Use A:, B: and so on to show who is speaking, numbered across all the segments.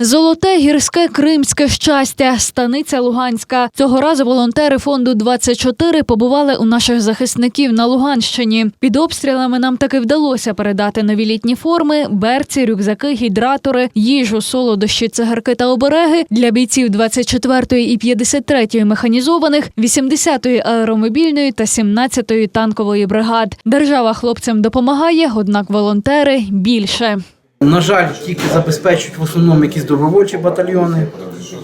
A: Золоте гірське кримське щастя, станиця Луганська. Цього разу волонтери фонду 24 побували у наших захисників на Луганщині. Під обстрілами нам таки вдалося передати нові літні форми, берці, рюкзаки, гідратори, їжу, солодощі, цигарки та обереги для бійців 24-ї і 53-ї механізованих, 80-ї аеромобільної та 17-ї танкової бригад. Держава хлопцям допомагає, однак волонтери більше.
B: На жаль, тільки забезпечують в основному якісь добровольчі батальйони.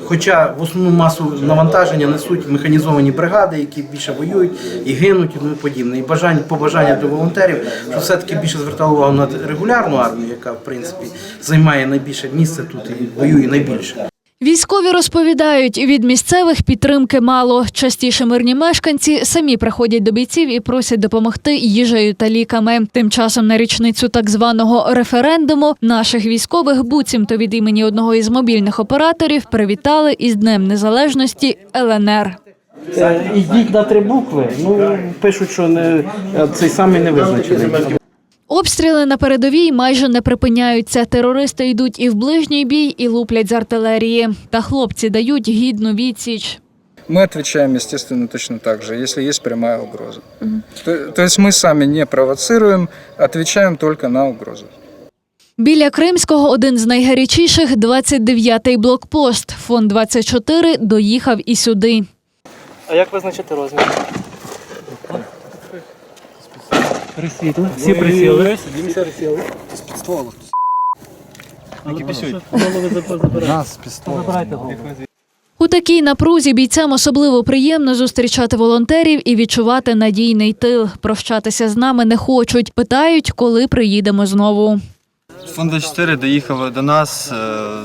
B: Хоча в основну масу навантаження несуть механізовані бригади, які більше воюють і гинуть і тому подібне. І бажання побажання до волонтерів, що все-таки більше звертали увагу на регулярну армію, яка в принципі займає найбільше місце тут і воює найбільше.
A: Військові розповідають, від місцевих підтримки мало. Частіше мирні мешканці самі приходять до бійців і просять допомогти їжею та ліками. Тим часом на річницю так званого референдуму наших військових буцімто від імені одного із мобільних операторів привітали із Днем Незалежності ЛНР.
B: Е, Ідіть на три букви. Ну пишуть, що не цей самий не визначений.
A: Обстріли на передовій майже не припиняються. Терористи йдуть і в ближній бій, і луплять з артилерії. Та хлопці дають гідну відсіч.
C: Мы отвечаем, естественно, точно так же, если есть прямая угроза. То, то есть мы сами не провоцируем, отвечаем только на угрозу.
A: Біля Кримського один з найгарячіших 29-й блокпост. Фонд 24 доїхав і сюди.
D: А як визначити розмір? Присвітло. Всі присіли. Нас Забирайте голову.
A: У такій напрузі бійцям особливо приємно зустрічати волонтерів і відчувати надійний тил. Прощатися з нами не хочуть. Питають, коли приїдемо знову.
E: Фонд 24 доїхав до нас е,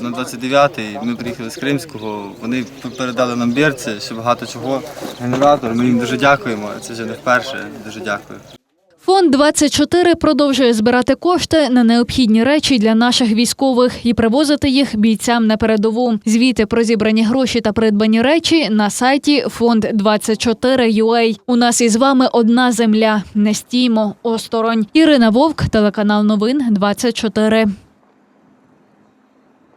E: на 29-й. Ми приїхали з Кримського. Вони передали нам бірці, ще багато чого. Генератор. Ми їм дуже дякуємо. Це вже не вперше. Дуже дякую.
A: Фонд 24 продовжує збирати кошти на необхідні речі для наших військових і привозити їх бійцям на передову. Звіти про зібрані гроші та придбані речі на сайті фонд 24 У нас із вами одна земля. Не стіймо осторонь. Ірина Вовк, телеканал Новин 24.